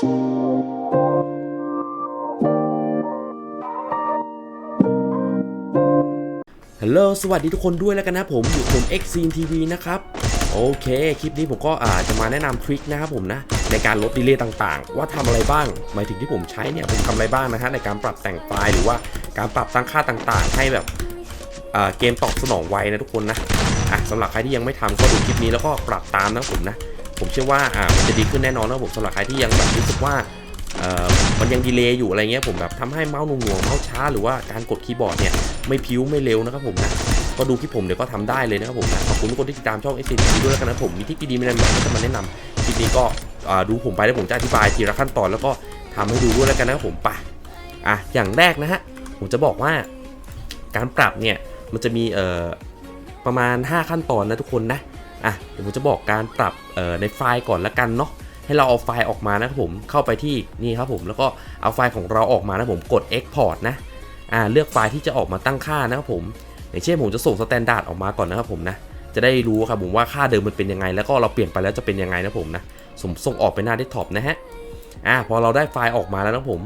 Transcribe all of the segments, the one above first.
ฮัลโหลสวัสดีทุกคนด้วยแล้วกันนะผมอยู่ผม x c n TV นะครับ โอเค คลิปนี้ผมก็อาจจะมาแนะนำทริคนะครับผมนะ ในการลดดีเลย์ต่างๆ ว่าทำอะไรบ้าง หมายถึงที่ผมใช้เนี่ย ผมทำอะไรบ้างนะฮะ ในการปรับแต่งไฟล์หรือว่าการปรับตั้งค่าต่างๆ ให้แบบเกมตอบสนองไวนะทุกคนนะอะสำหรับใครที่ยังไม่ทำก็ดูคลิปนี้แล้วก็ปรับตามนะผมนะ ผมเชื่อว่าอ่ามันจะดีขึ้นแน่นอนนะผมสำหรับใครที่ยังแบบรู้สึกว่าเอ่อมันยังดีเลย์อยู่อะไรเงี้ยผมแบบทำให้เมาส์หน่วงเมาส์ช้าหรือว่าการกดคีย์บอร์ดเนี่ยไม่พิ้วไม่เร็วนะครับผมนะก็ดูคลิปผมเดี๋ยวก็ทำได้เลยนะครับผมนะขอบคุณทุกคนที่ติดตามช่อง s อ t ด้วยแล้วกันนะผมมีที่ดีๆมีอะไรแบบก็จะมาแนะนำคลิปนี้ก็ดูผมไปแล้วผมจะอธิบายทีละขั้นตอนแล้วก็ทำให้ดูด้วยแล้วกันนะครับผมไปอะอย่างแรกนะฮะผมจะบอกว่าการปรับเนี่ยมันจะมีเอ่อประมาณ 5 ขั้นตอนนะทุกคนนะ อะเดี๋ยวผมจะบอกการปรับในไฟล์ก่อนละกันเนาะให้เราเอาไฟล์ออกมานะครับผมเข้าไปที่นี่ครับผมแล้วก็เอาไฟล์ของเราออกมานะผมกด Export นะอ่าเลือกไฟล์ที่จะออกมาตั้งค่านะครับผม อย่างเช่นผมจะส่งสแตนดาร์ดออกมาก่อนนะครับผมนะจะได้รู้ครับผมว่าค่าเดิมมันเป็นยังไง แล้วก็เราเปลี่ยนไปแล้วจะเป็นยังไงนะผมนะสมส่งออกไปหน้าเดสก์ท็อปนะฮะอ่าพอเราได้ไฟล์ออกมาแล้วนะผม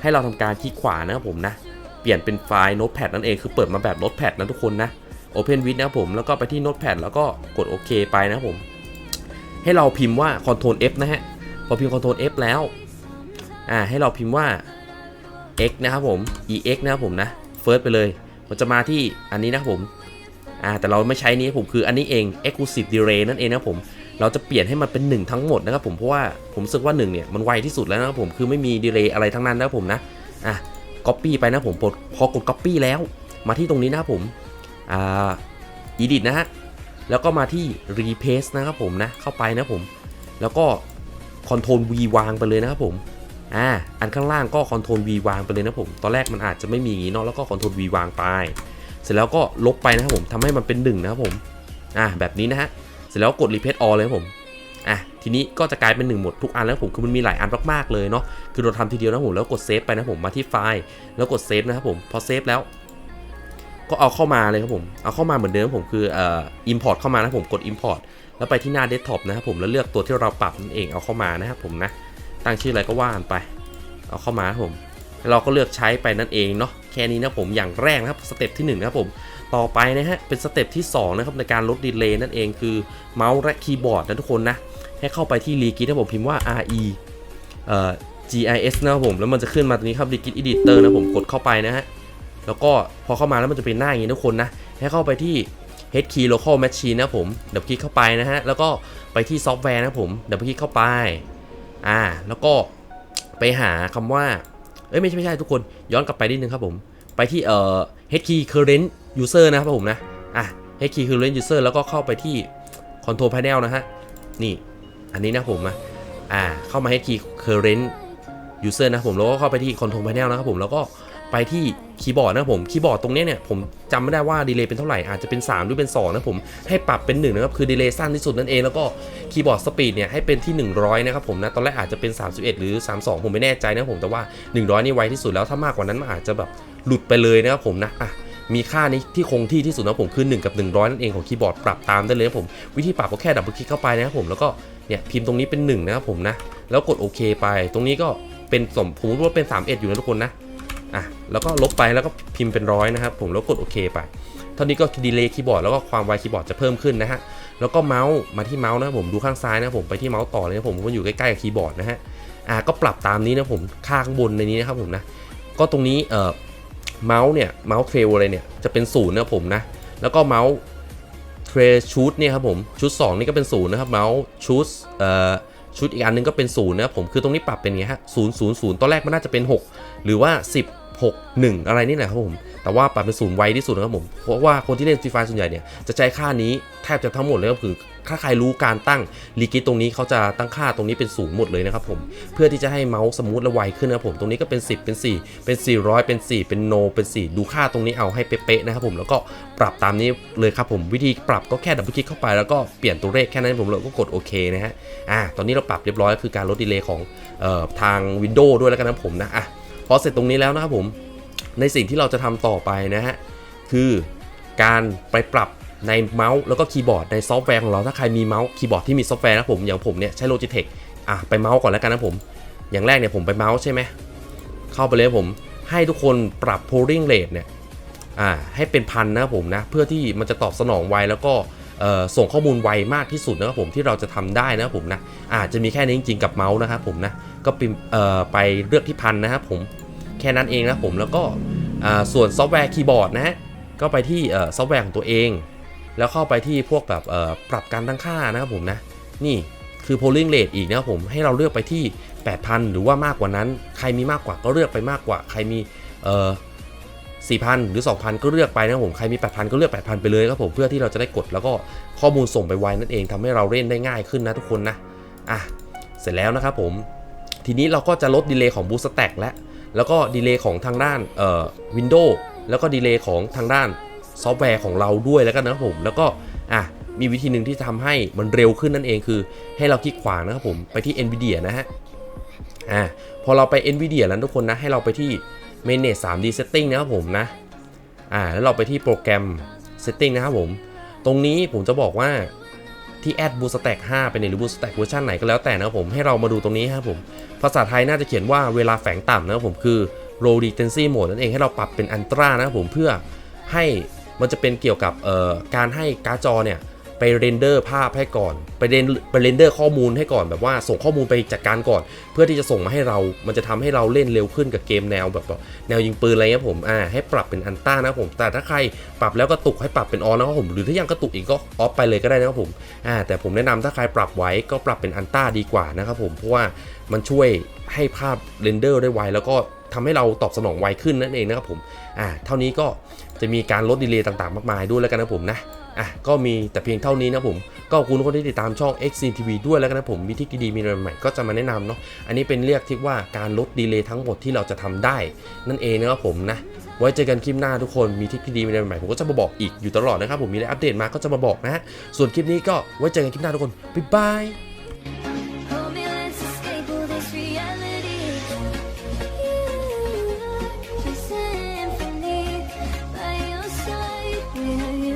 ให้เราทำการคลิกขวานะครับผมนะเปลี่ยนเป็นไฟล์ Notepad นั่นเองคือเปิดมาแบบ Notepad นะทุกคนนะ Open with นะครับผมแล้วก็ไปที่ Notepad แล้วก็กดโอเคไปนะครับผม ให้เราพิมพ์ว่า Ctrl F นะฮะพอพิมพ์ Ctrl F แล้วอ่าให้เราพิมพ์ว่า x นะครับผม ex นะครับผมนะ first ไปเลย มันจะมาที่อันนี้นะครับผมอ่าแต่เราไม่ใช้นี้ผมคืออันนี้เอง exclusive delay นั่นเองนะครับผม เราจะเปลี่ยนให้มันเป็น 1 ทั้งหมดนะครับผม เพราะว่าผมรู้สึกว่า 1 เนี่ย มันไวที่สุดแล้วนะครับผม คือไม่มีดีเลย์อะไรทั้งนั้นนะครับผมนะ อะ copy ไปนะผมพอพอกด copy แล้ว มาที่ตรงนี้นะครับผม อ่า edit นะฮะ แล้วก็มาที่ replace นะครับผมนะ เข้าไปนะผม แล้วก็ Ctrl V วางไปเลยนะครับผมอ่าอันข้างล่างก็ Ctrl V วางไปเลยนะผม ตอนแรกมันอาจจะไม่มีอย่างนี้เนาะแล้วก็ Ctrl V วางไป เสร็จแล้วก็ลบไปนะครับผมทำให้มันเป็นหนึ่งนะครับผมอ่าแบบนี้นะฮะ เสร็จแล้วกด replace all เลยครับผมอะทีนี้ก็จะกลายเป็นหนึ่งหมดทุกอันแล้วผมคือมันมีหลายอันมากๆเลยเนาะคือเราทำทีเดียวนะผมแล้วกดเซฟไปนะผมมาที่ไฟล์แล้วกดเซฟนะครับผมพอเซฟแล้ว ก็เอาเข้ามาเลยครับผม เอาเข้ามาเหมือนเดิมผมคือเอ่อ import เข้ามานะผมกด import แล้วไปที่หน้า desktop นะครับผมแล้วเลือกตัวที่เราปรับนั่นเองเอาเข้ามานะครับผมนะตั้งชื่ออะไรก็ว่านไป เอาเข้ามาครับผมเราก็เลือกใช้ไปนั่นเองเนาะแค่นี้นะผมอย่างแรกนะครับสเต็ปที่1นะครับผมต่อไปนะฮะเป็นสเต็ปที่2นะครับในการลดดีเลย์นั่นเองคือเมาส์และคีย์บอร์ดนะทุกคนนะให้เข้าไปที่ Regit นะผมพิมพ์ว่า RE เอ่อ GIS นะครับผมแล้วมันจะขึ้นมาตรงนี้ครับ Regit Editor นะผมกดเข้าไปนะฮะ แล้วก็พอเข้ามาแล้วมันจะเป็นหน้าอย่างนี้ทุกคนนะ ให้เข้าไปที่ Head Key Local Machine นะผมเดับคลิกเข้าไปนะฮะ แล้วก็ไปที่ซอฟต์แวร์นะผมเดับคลิกเข้าไป อ่า แล้วก็ไปหาคำว่า เอ้ยไม่ใช่ไม่ใช่ทุกคนย้อนกลับไปนิดนึงครับผม ไปที่เอ่อ Head Key Current User นะครับผมนะ อะ Head Key Current User แล้วก็เข้าไปที่ Control Panel นะฮะ นี่ อันนี้นะผมนะอ่า เข้ามา Head Key Current User นะผม แล้วก็เข้าไปที่ Control Panel นะครับผม แล้วก็ไปที่ คีย์บอร์ดนะผมคีย์บอร์ดตรงนี้เนี่ยผมจำไม่ได้ว่าดีเลย์เป็นเท่าไหร่อาจจะเป็น 3 หรือเป็น2นะผมให้ปรับเป็น1นะครับคือดีเลย์สั้นที่สุดนั่นเองแล้วก็คีย์บอร์ดสปีดเนี่ยให้เป็นที่ 100 นะครับผมนะตอนแรกอาจจะเป็น 31 หรือ 32 ผมไม่แน่ใจนะผมแต่ว่า 100 นี่ไวที่สุดแล้วถ้ามากกว่านั้นมันอาจจะแบบหลุดไปเลยนะครับผมนะอะมีค่านี้ที่คงที่ที่สุดนะผมคือ 1 กับ 100 นั่นเองของคีย์บอร์ดปรับตามได้เลยนะผมวิธีปรับก็แค่ดับเบิลคลิกเข้าไปนะครับผมแล้วก็เนี่ยพิมพ์ตรงนี้เป็น 1 นะครับผมนะแล้วกดโอเคไป ตรงนี้ก็เป็นสมผมว่าเป็น 31 อยู่นะทุกคนนะ อะแล้วก็ลบไปแล้วก็พิมพ์เป็นร้อยนะครับ ผมแล้วกดโอเคไปเท่านี้ก็ดีเลย์คีย์บอร์ดแล้วก็ความไวคีย์บอร์ดจะเพิ่มขึ้นนะฮะแล้วก็เมาส์มาที่เมาส์นะครับผมดูข้างซ้ายนะครับผมไปที่เมาส์ต่อเลยนะผมมันอยู่ใกล้ๆกับคีย์บอร์ดนะฮะอะก็ปรับตามนี้นะผมค่าข้างบนในนี้นะครับผมนะก็ตรงนี้เอ่อเมาส์เนี่ยเมาส์เทรลอะไรเนี่ยจะเป็นศูนย์นะผมนะแล้วก็เมาส์เทรชุดเนี่ยครับผมชุด 2 นี่ก็เป็นศูนย์นะครับเมาส์ชุดเอ่อชุดอีกอันนึงก็เป็นศูนย์นะครับผมคือตรงนี้ปรับเป็นไงฮะศูนย์ศูนย์ศูนย์ตอนแรกมันน่าจะเป็น 6 หรือว่า 10 6 1 อะไรนี่แหละครับผมแต่ว่าปรับเป็นศูนย์ไวที่สุดนะครับผม เพราะว่าคนที่เล่นฟรีไฟส่วนใหญ่เนี่ยจะใช้ค่านี้แทบจะทั้งหมดเลยก็คือ ถ้าใครรู้การตั้งลีกิตตรงนี้เขาจะตั้งค่าตรงนี้เป็นศูนย์หมดเลยนะครับผม เพื่อที่จะให้เมาส์สมูทและไวขึ้นนะครับผม ตรงนี้ก็เป็น 10 เป็น 4 เป็น 400 เป็น 4 เป็นโน เป็น 4 ดูค่าตรงนี้เอาให้เป๊ะๆนะครับผม แล้วก็ปรับตามนี้เลยครับผม วิธีปรับก็แค่ดับเบิลคลิกเข้าไปแล้วก็เปลี่ยนตัวเลขแค่นั้นผมเราก็กดโอเคนะฮะ อ่า ตอนนี้เราปรับเรียบร้อยคือการลดดีเลย์ของเอ่อทาง Windows ด้วยแล้วกันนะผมนะ อะ พอเสร็จตรงนี้แล้วนะครับผมในสิ่งที่เราจะทำต่อไปนะฮะคือการไปปรับในเมาส์แล้วก็คีย์บอร์ดในซอฟต์แวร์ของเราถ้าใครมีเมาส์คีย์บอร์ดที่มีซอฟต์แวร์นะผมอย่างผมเนี่ยใช้ Logitech อะไปเมาส์ก่อนแล้วกันนะผม อย่างแรกเนี่ยผมไปเมาส์ใช่ไหมเข้าไปเลยผมให้ทุกคนปรับ polling rate เนี่ยอ่าให้เป็นพันนะครับผมนะเพื่อที่มันจะตอบสนองไวแล้วก็ส่งข้อมูลไวมากที่สุดนะครับผมที่เราจะทำได้นะครับผมนะอาจจะมีแค่นี้จริงๆกับเมาส์นะครับผมนะ ก็ปิมเอ่อไปเลือกที่พันนะครับผมแค่นั้นเองนะผมแล้วก็ส่วนซอฟต์แวร์คีย์บอร์ดนะฮะก็ไปที่ซอฟต์แวร์ของตัวเอง แล้วเข้าไปที่พวกแบบปรับการตั้งค่านะครับผมนะนี่คือ polling rate อีกนะครับผมให้เราเลือกไปที่ 8,000 หรือว่ามากกว่านั้น ใครมีมากกว่าก็เลือกไปมากกว่า ใครมีเอ่อ4,000 หรือ 2,000 ก็เลือกไปนะครับผมใครมี 8,000 ก็เลือก 8,000 ไปเลยครับผมเพื่อที่เราจะได้กดแล้วก็ข้อมูลส่งไปไวนั่นเองทำให้เราเล่นได้ง่ายขึ้นนะทุกคนนะอะเสร็จแล้วนะครับผม ทีนี้เราก็จะลดดีเลย์ของ Boost Stack และ แล้วก็ดีเลย์ของทางด้านเอ่อ Windows แล้วก็ดีเลย์ของทางด้านซอฟต์แวร์ของเราด้วยแล้วกันนะครับผมแล้วก็อะมีวิธีหนึ่งที่จะทำให้มันเร็วขึ้นนั่นเองคือ ให้เราคลิกขวานะครับผมไปที่ NVIDIA นะฮะอะพอเราไป NVIDIA แล้วทุกคนนะให้เราไปที่ Manage 3D Setting นะครับผมนะอ่าแล้วเราไปที่โปรแกรม Setting นะครับผม ตรงนี้ผมจะบอกว่า ที่แอดบูสแต็ก5เป็นหรือบูสแต็กเวอร์ชันไหนก็แล้วแต่นะครับผมให้เรามาดูตรงนี้ครับผม ภาษาไทยน่าจะเขียนว่าเวลาแฝงต่ำนะครับผมคือ Low Latency Mode นั่นเองให้เราปรับเป็นอันตรานะครับผมเพื่อให้มันจะเป็นเกี่ยวกับการให้การ์ดจอเนี่ย ไปเรนเดอร์ภาพให้ก่อน ไปเรนไปเรนเดอร์ข้อมูลให้ก่อนแบบว่าส่งข้อมูลไปจัดการก่อน เพื่อที่จะส่งมาให้เรา มันจะทำให้เราเล่นเร็วขึ้นกับเกมแนวแบบแนวยิงปืนอะไรเงี้ยผมอ่าให้ปรับเป็นอันต้านะครับผม แต่ถ้าใครปรับแล้วกระตุกให้ปรับเป็นออนนะครับผม หรือถ้ายังกระตุกอีกก็ออฟไปเลยก็ได้นะครับผมอ่าแต่ผมแนะนำถ้าใครปรับไว้ก็ปรับเป็นอันต้าดีกว่านะครับผม เพราะว่ามันช่วยให้ภาพเรนเดอร์ได้ไวแล้วก็ทำให้เราตอบสนองไวขึ้นนั่นเองนะครับผม อ่า เท่านี้ก็จะมีการลดดีเลย์ต่างๆ มากมายด้วยแล้วกันนะผมนะ อะก็มีแต่เพียงเท่านี้นะผม ก็ขอบคุณคนที่ติดตามช่อง X c TV ด้วยแล้วกันนะผมมีทิคดีมีอะไรใหม่ก็จะมาแนะนำเนาะอันนี้เป็นเรียกที่ว่าการลดดีเลย์ทั้งหมดที่เราจะทำได้ นั่นเองนะครับผมนะไว้เจอกันคลิปหน้าทุกคนมีทิคดีมีอะไรใหม่ผมก็จะมาบอกอีกอยู่ตลอดนะครับผมมีอะไรอัปเดตมาก็จะมาบอกนะฮะส่วนคลิปนี้ก็ไว้เจอกันคลิปหน้าทุกคนบ๊ายบาย